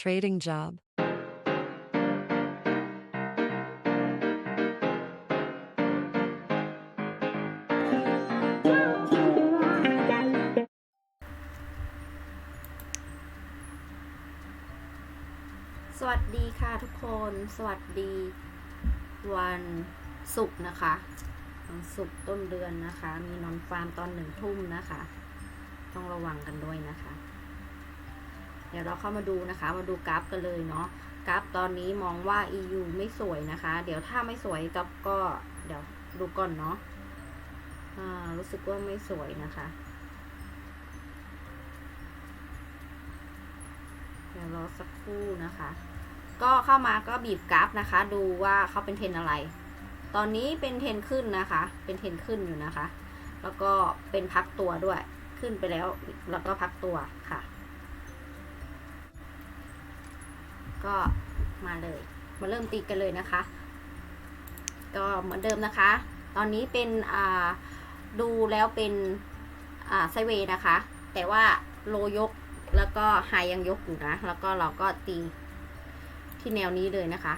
trading job. สวัสดีค่ะทุกคน สวัสดี วันศุกร์นะคะวันศุกร์ต้นเดือนนะคะ มีนอนฟาร์มตอนหนึ่งทุ่มนะคะ ต้องระวังกันด้วยนะคะ เดี๋ยวเราเข้ามาดูนะคะ มาดูกราฟกันเลยเนาะกราฟตอนนี้มองว่า EU ไม่สวยนะคะ เดี๋ยวถ้าไม่สวยก็ก็เดี๋ยวดูก่อนเนาะอ่ารู้สึกว่าไม่สวยนะคะ เดี๋ยวรอสักครู่นะคะ ก็เข้ามาก็บีบกราฟนะคะ ดูว่าเขาเป็นเทรนอะไร ตอนนี้เป็นเทรนขึ้นนะคะ เป็นเทรนขึ้นอยู่นะคะ แล้วก็เป็นพักตัวด้วย ขึ้นไปแล้ว แล้วก็พักตัวค่ะ ก็มาเลย มาเริ่มตีกันเลยนะคะ ก็เหมือนเดิมนะคะ ตอนนี้เป็นดูแล้วเป็นไซเวย์นะคะ แต่ว่าโลยกแล้วก็ไฮยังยกอยู่นะ แล้วก็เราก็ตีที่แนวนี้เลยนะคะ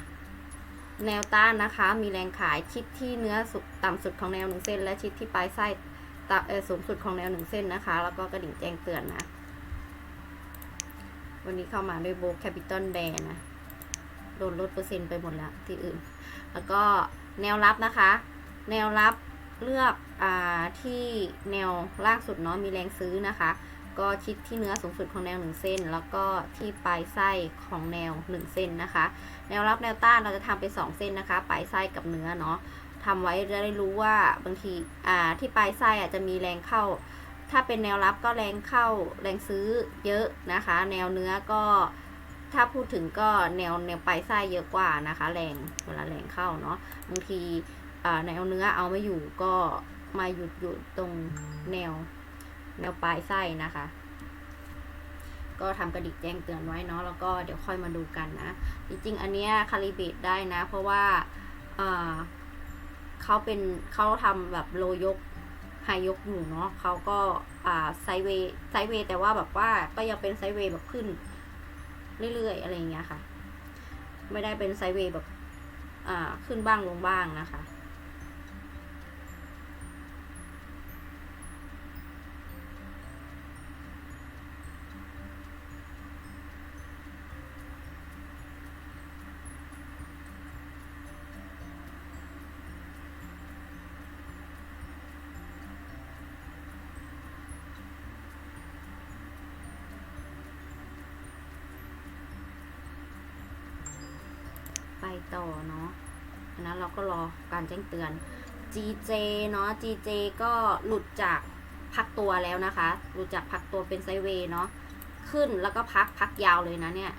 แนวต้านนะคะ มีแรงขายชิดที่เนื้อสุดต่ำสุดของแนวหนึ่งเส้น และชิดที่ปลายไส้ต่ำสูงสุดของแนวหนึ่งเส้นนะคะ แล้วก็กระดิ่งแจ้งเตือนนะ วันนี้เข้ามาด้วยโบกแคปิตอลแบนนะ โดนลดเปอร์เซ็นต์ไปหมดแล้วที่อื่น แล้วก็แนวรับนะคะ แนวรับเลือกอที่แนวล่างสุดเนาะมีแรงซื้อนะคะ ก็ชิดที่เนื้อสูงสุดของแนวหนึ่งเส้น แล้วก็ที่ปลายไส้ของแนวหนึ่งเส้นนะคะ แนวรับแนวต้านเราจะทำเป็นสองเส้นนะคะ ปลายไส้กับเนื้อเนาะทำไว้จะได้รู้ว่าบางทีที่ปลายไส้อาจจะมีแรงเข้า ถ้าเป็นแนวรับก็แรงเข้าแรงซื้อเยอะนะคะ แนวเนื้อก็ถ้าพูดถึงก็แนวแนวปลายไส้เยอะกว่านะคะ แรงเวลาแรงเข้าเนาะบางทีแนวเนื้อเอาไม่อยู่ก็มาหยุดอยู่ตรงแนวแนวปลายไส้นะคะ ก็ทำกระดิกแจ้งเตือนไว้เนาะแล้วก็เดี๋ยวค่อยมาดูกันนะ จริงๆ อันเนี้ยคาลิเบตได้นะ เพราะว่าเขาเป็นเขาทำแบบโลยก ฮยกอยู่เนาะเขาก็อ่าไซเวไซเวแต่ว่าแบบว่าก็ยังเป็นไซเวแบบขึ้น เรื่อยๆ อะไรอย่างเงี้ยค่ะ ไม่ได้เป็นไซเวแบบอ่าขึ้นบ้างลงบ้างนะคะ ต่อเนาะอันนั้นเราก็รอการแจ้งเตือน GJ เนาะ GJ ก็หลุดจากพักตัวแล้วนะคะ หลุดจากพักตัวเป็นไซเวย์เนาะ ขึ้นแล้วก็พักพักยาวเลยนะเนี่ย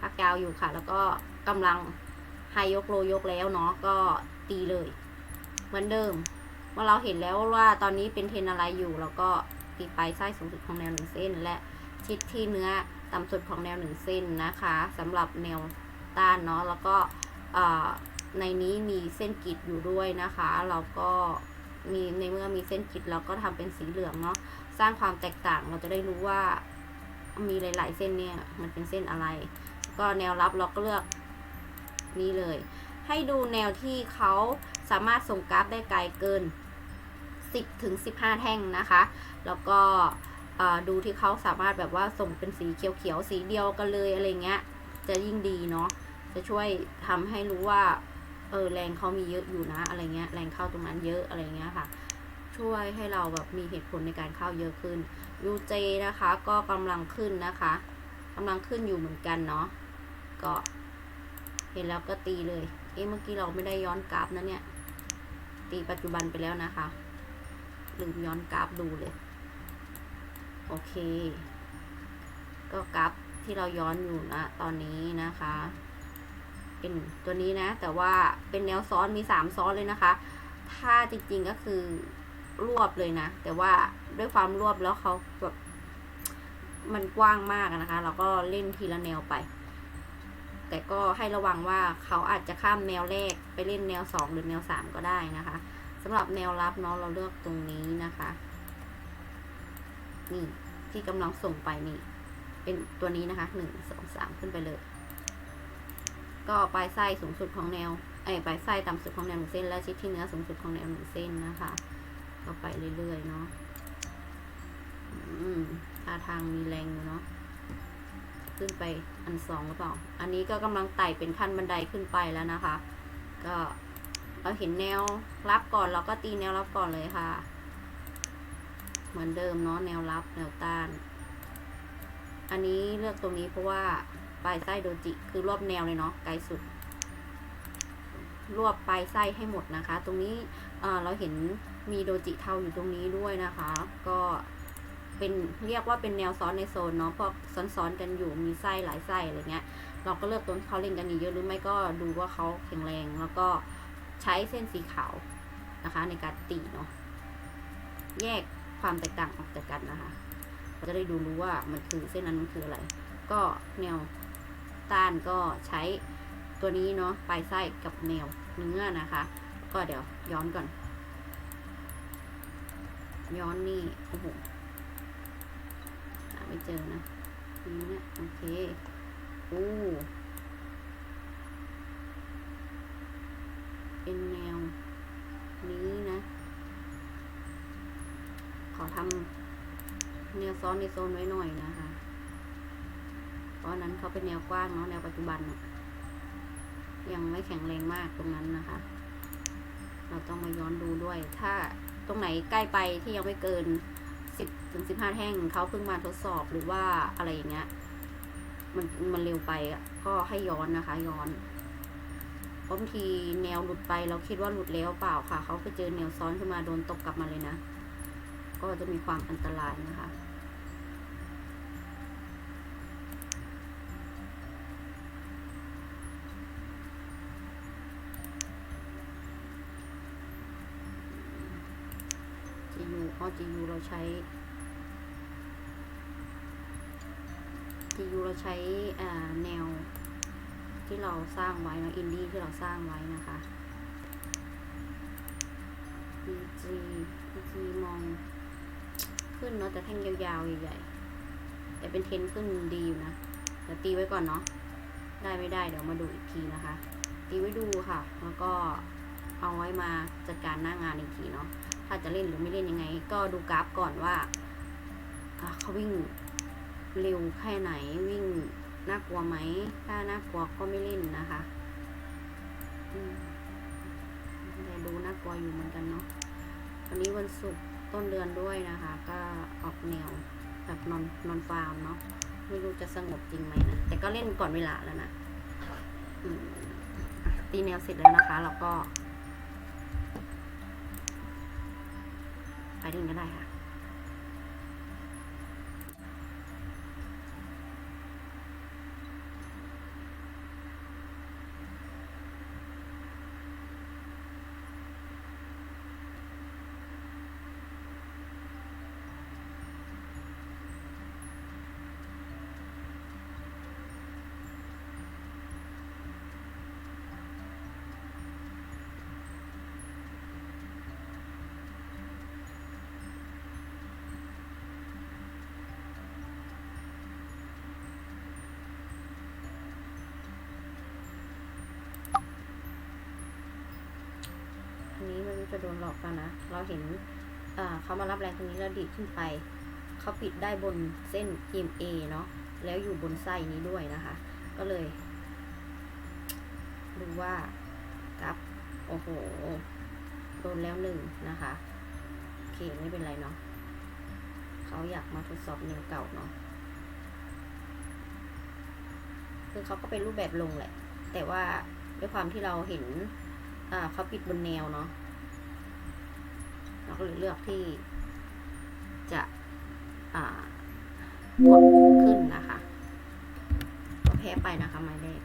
พักยาวอยู่ค่ะ แล้วก็กำลังไฮยกโลยกแล้วเนาะ ก็ตีเลย เหมือนเดิมเมื่อเราเห็นแล้วว่าตอนนี้เป็นเทรนอะไรอยู่แล้วก็ตีไปไส้สูงสุดของแนวหนึ่งเส้น และชิดที่เนื้อต่ำสุดของแนวหนึ่งเส้นนะคะสำหรับแนว ต้านเนาะแล้วก็ในนี้มีเส้นกีดอยู่ด้วยนะคะ เราก็มีในเมื่อมีเส้นกีดเราก็ทำเป็นสีเหลืองเนาะสร้างความแตกต่างเราจะได้รู้ว่ามีหลาย ๆ เส้นเนี่ยมันเป็นเส้นอะไร ก็แนวรับเราก็เลือกนี่เลย ให้ดูแนวที่เขาสามารถส่งกราฟได้ไกลเกิน 10ถึง15 แท่งนะคะ แล้วก็ดูที่เขาสามารถแบบว่าส่งเป็นสีเขียวๆ สีเดียวกันเลยอะไรเงี้ย จะยิ่งดีเนาะ จะช่วยทำให้รู้ว่า เออแรงเขามีเยอะอยู่นะอะไรเงี้ย แรงเข้าตรงนั้นเยอะอะไรเงี้ยค่ะ ช่วยให้เราแบบมีเหตุผลในการเข้าเยอะขึ้น UJ นะคะ ก็กำลังขึ้นนะคะกำลังขึ้นอยู่เหมือนกันเนาะก็เห็นแล้วก็ตีเลย เอ๊ะเมื่อกี้เราไม่ได้ย้อนกราฟนะเนี่ย ตีปัจจุบันไปแล้วนะคะ ลืมย้อนกราฟดูเลย โอเค ก็กราฟที่เราย้อนอยู่นะ ตอนนี้นะคะ เป็นตัวนี้นะ แต่ว่าเป็นแนวซ้อนมีสามซ้อนเลยนะคะ ถ้าจริงๆก็คือรวบเลยนะ แต่ว่าด้วยความรวบแล้วเขาแบบมันกว้างมากนะคะ เราก็เล่นทีละแนวไป แต่ก็ให้ระวังว่าเขาอาจจะข้ามแนวแรกไปเล่นแนวสองหรือแนวสามก็ได้นะคะสำหรับแนวรับเนาะเราเลือกตรงนี้นะคะ นี่ที่กำลังส่งไปนี่ เป็นตัวนี้นะคะหนึ่งสองสามขึ้นไปเลย ก็ปลายไส้สูงสุดของแนวไอ้ปลายไส้ต่ำสุดของแนวหนึ่งเส้น และชิดที่เนื้อสูงสุดของแนวหนึ่งเส้นนะคะก็ไปเรื่อยๆเนาะอืมท่าทางมีแรงอยู่เนาะขึ้นไปอันสองหรือเปล่า อันนี้ก็กำลังไต่เป็นขั้นบันไดขึ้นไปแล้วนะคะ ก็เราเห็นแนวรับก่อนเราก็ตีแนวรับก่อนเลยค่ะ เหมือนเดิมเนาะแนวรับแนวต้าน อันนี้เลือกตรงนี้เพราะว่า ปลายไส้โดจิคือรวบแนวเลยเนาะไกลสุด รวบปลายไส้ให้หมดนะคะ ตรงนี้เราเห็นมีโดจิเทาอยู่ตรงนี้ด้วยนะคะ ก็เป็นเรียกว่าเป็นแนวซ้อนในโซนเนาะเพราะซ้อนๆกันอยู่มีไส้หลายไส้อะไรเงี้ย เราก็เลือกตรงที่เขาเล่นกันเยอะหรือไม่ก็ดูว่าเขาแข็งแรงแล้วก็ใช้เส้นสีขาวนะคะ ในการตีเนาะแยกความแตกต่างออกจากกันนะคะ เราจะได้ดูรู้ว่ามันคือเส้นนั้นมันคืออะไร ก็แนว ต้านก็ใช้ตัวนี้เนาะปลายไส้กับแนวเนื้อนะคะ ก็เดี๋ยวย้อนก่อน ย้อนนี่โอ้โหไม่เจอนะนี่นะโอเคโอ้เป็นแนวนี้นะ ขอทำแนวซ้อนในโซนไว้หน่อยนะคะ ราะอันนั้นเขาเป็นแนวกว้างเนาะแนวปัจจุบันนะยังไม่แข็งแรงมากตรงนั้นนะคะ เราต้องมาย้อนดูด้วย ถ้าตรงไหนใกล้ไปที่ยังไม่เกินสิบถึงสิบห้าแท่งเขาเพิ่งมาทดสอบหรือว่าอะไรอย่างเงี้ยมันมันเร็วไปก็ให้ย้อนนะคะ ย้อนบางทีแนวหลุดไปเราคิดว่าหลุดแล้วเปล่าค่ะ เขาไปเจอแนวซ้อนขึ้นมาโดนตกกลับมาเลยนะ ก็จะมีความอันตรายนะคะ GU อ๋อ GU เราใช้ GU เราใช้แนวที่เราสร้างไว้นะอินดี้ที่เราสร้างไว้นะคะ PG PG มองขึ้นเนาะแต่แท่งยาวๆใหญ่ๆแต่เป็นเทนขึ้นดีอยู่นะเดี๋ยวตีไว้ก่อนเนาะได้ไม่ได้เดี๋ยวมาดูอีกทีนะคะ ตีไว้ดูค่ะ แล้วก็เอาไว้มาจัดการหน้างานอีกทีเนาะ ถ้าจะเล่นหรือไม่เล่นยังไง ก็ดูกราฟก่อนว่าเขาวิ่งเร็วแค่ไหนวิ่งน่ากลัวไหม ถ้าน่ากลัวก็ไม่เล่นนะคะแต่ดูน่ากลัวอยู่เหมือนกันเนาะวันนี้วันศุกร์ต้นเดือนด้วยนะคะ ก็ออกแนวแบบนอนนอนฟาร์มเนาะไม่รู้จะสงบจริงไหมนะ แต่ก็เล่นก่อนเวลาแล้วนะอืมอะตีแนวเสร็จแล้วนะคะ แล้วก็ ไปเล่นก็ได้ค่ะ จะโดนหลอกกันนะ เราเห็นเขามารับแรงตรงนี้แล้วดีดขึ้นไป เขาปิดได้บนเส้น EMA เนาะ แล้วอยู่บนไส้นี้ด้วยนะคะ ก็เลย ดูว่ากับ โอ้โห โดนแล้วหนึ่งนะคะ โอเค ไม่เป็นไรเนาะ เขาอยากมาทดสอบแนวเก่าเนาะ คือเขาก็เป็นรูปแบบลงแหละ แต่ว่าด้วยความที่เราเห็นเขาปิดบนแนวเนาะ เราก็เลยเลือกที่จะอ่ากดขึ้นนะคะก็แพ้ไปนะคะหมายเลข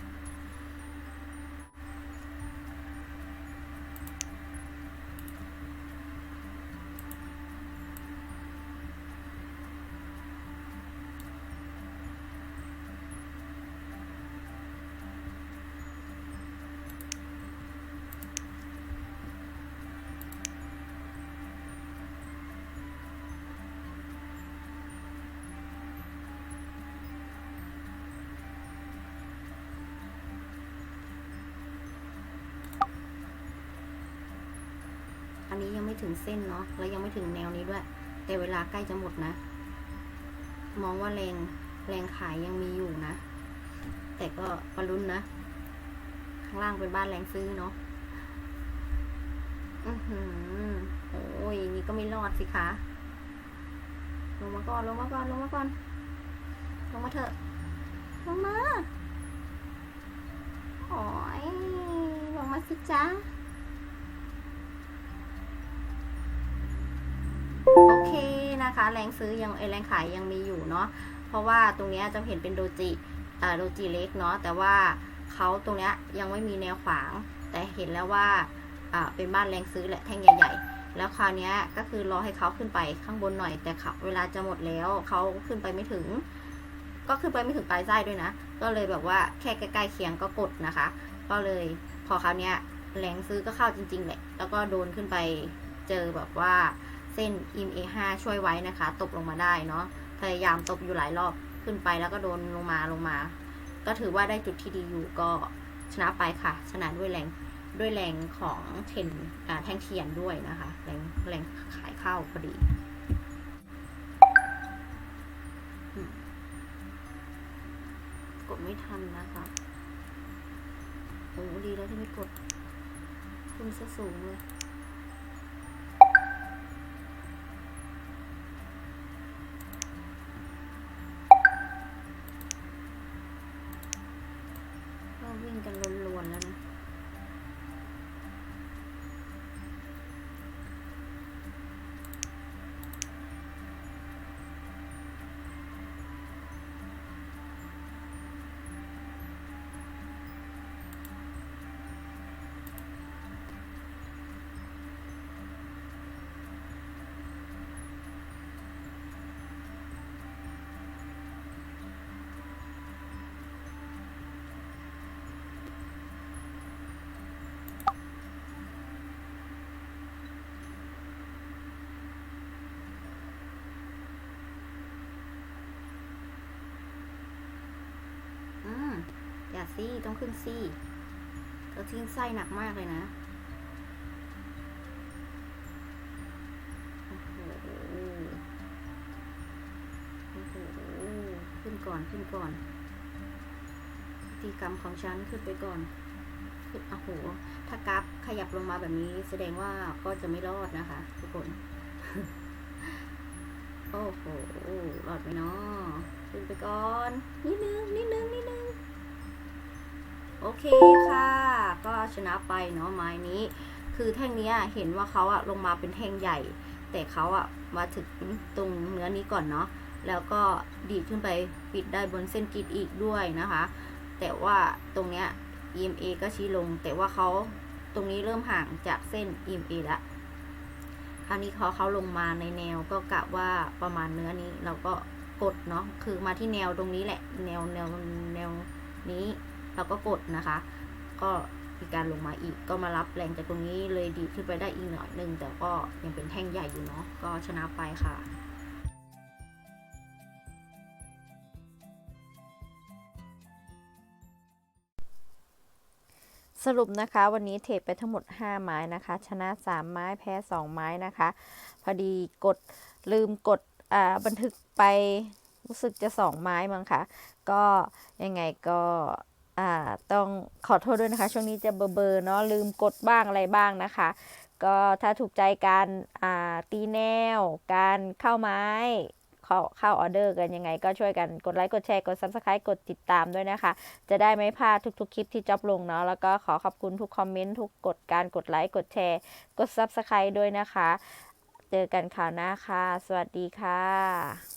อันนี้ยังไม่ถึงเส้นเนาะ แล้วยังไม่ถึงแนวนี้ด้วย แต่เวลาใกล้จะหมดนะ มองว่าแรง แรงขายยังมีอยู่นะ แต่ก็ปรุนนะ ข้างล่างเป็นบ้านแรงซื้อเนาะ อือหือ โอ้ยนี่ก็ไม่รอดสิคะ ลงมาก่อน ลงมาก่อน ลงมาก่อน ลงมาเถอะ ลงมาโอ้ยลงมาสิจ้า นะคะ แรงซื้อยังเอยแรงขายยังมีอยู่เนาะเพราะว่าตรงเนี้ยจะเห็นเป็นโดจิโดจิเล็กเนาะแต่ว่าเขาตรงเนี้ยยังไม่มีแนวขวาง แต่เห็นแล้วว่าเป็นบ้านแรงซื้อแหละแท่งใหญ่ ๆ แล้วคราวเนี้ยก็คือรอให้เขาขึ้นไปข้างบนหน่อย แต่เขาเวลาจะหมดแล้วเขาขึ้นไปไม่ถึง ก็ขึ้นไปไม่ถึงปลายไส้ด้วยนะ ก็เลยแบบว่าแค่ใกล้ๆเคียงก็กดนะคะ ก็เลยพอคราวเนี้ยแรงซื้อก็เข้าจริงๆแหละแล้วก็โดนขึ้นไปเจอแบบว่า เส้น im a5 ช่วยไว้นะคะ ตกลงมาได้เนาะพยายามตกอยู่หลายรอบขึ้นไปแล้วก็โดนลงมาลงมา ก็ถือว่าได้จุดที่ดีอยู่ก็ชนะไปค่ะ ชนะด้วยแรงด้วยแรงของเทนแท่งเทียนด้วยนะคะ แรงแรงขายเข้าพอดีกดไม่ทันนะคะโอ้ดีแล้วที่ไม่กดขึ้นซะสูงเลย ซี่ต้องขึ้นซี่เราทิ้งไส้หนักมากเลยนะโอ้โหโอ้โหขึ้นก่อนขึ้นก่อนพฤติกรรมของฉันขึ้นไปก่อนขึ้นโอ้โห ถ้ากราฟขยับลงมาแบบนี้แสดงว่าก็จะไม่รอดนะคะ ทุกคน โอ้โหรอดไหมเนาะขึ้นไปก่อน นิดนึง นิดนึง นิดนึง โอเคค่ะ ก็ชนะไปเนาะไม้นี้ คือแท่งนี้เห็นว่าเขาอะลงมาเป็นแท่งใหญ่ แต่เขาอะมาถึงตรงเนื้อนี้ก่อนเนาะแล้วก็ดีดขึ้นไปปิดได้บนเส้นกรีดอีกด้วยนะคะ แต่ว่าตรงเนี้ย EMA ก็ชี้ลง แต่ว่าเขาตรงนี้เริ่มห่างจากเส้น EMA ละคราวนี้เขาเขาลงมาในแนวก็กะว่าประมาณเนื้อนี้เราก็กดเนาะคือมาที่แนวตรงนี้แหละ แนวแนวแนวนี้ เราก็กดนะคะ ก็มีการลงมาอีกก็มารับแรงจากตรงนี้เลยดีขึ้นไปได้อีกหน่อยนึง แต่ก็ยังเป็นแท่งใหญ่อยู่เนาะก็ชนะไปค่ะสรุปนะคะวันนี้เทรดไปทั้งหมด 5 ไม้นะคะ ชนะ 3 ไม้แพ้ 2 ไม้นะคะ พอดีกดลืมกดบันทึกไปรู้สึกจะ 2 ไม้มั้งคะก็ยังไงก็ ต้องขอโทษด้วยนะคะ ช่วงนี้จะเบอร์เบอร์เนาะลืมกดบ้างอะไรบ้างนะคะ ก็ถ้าถูกใจการตีแนว การเข้าไม้เข้าเข้าออเดอร์กันยังไง ก็ช่วยกันกดไลค์กดแชร์กด Subscribe กดติดตามด้วยนะคะ จะได้ไม่พลาดทุกๆคลิปที่จ๊อบลงเนาะแล้วก็ขอขอบคุณทุกคอมเมนต์ทุกกดการกดไลค์กดแชร์ กด Subscribe ด้วยนะคะ เจอกันข่าวหน้าค่ะ สวัสดีค่ะ